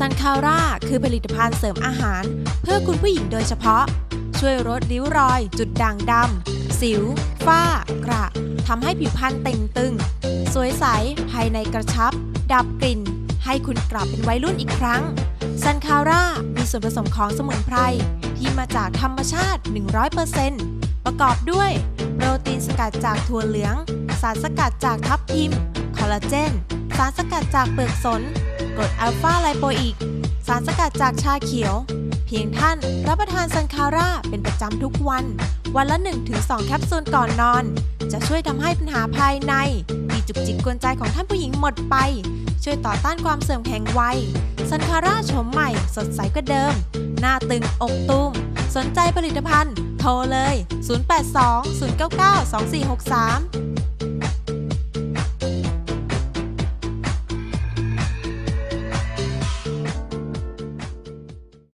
ซันคาร่าคือผลิตภัณฑ์เสริมอาหาร เพื่อคุณผู้หญิงโดยเฉพาะ ช่วยลดริ้วรอย จุดด่างดำ สิว ฝ้า กระทำให้ผิวพรรณเต่งตึง สวยใส ภายในกระชับ ดับกลิ่น ให้คุณกลับเป็นวัยรุ่นอีกครั้ง ซันคาร่ามีส่วนผสมของสมุนไพร ที่มาจากธรรมชาติ 100%ประกอบด้วย โปรตีนสกัดจากถั่วเหลือง สารสกัดจากทับทิม คอลลาเจน สารสกัดจากเปลือกสน กรดอัลฟาไลโปอิกสารสกัดจากชาเขียว เพียงท่านรับประทานซันคาร่าเป็นประจำทุกวัน วันละ 1-2 แคปซูลก่อนนอน จะช่วยทำให้ปัญหาภายในที่จุกจิกกวนใจของท่านผู้หญิงหมดไป ช่วยต่อต้านความเสื่อมแห่งวัยซันคาร่าโฉมใหม่สดใสกว่าเดิม หน้าตึงอกตูมสนใจผลิตภัณฑ์ โทรเลย 082 099 2463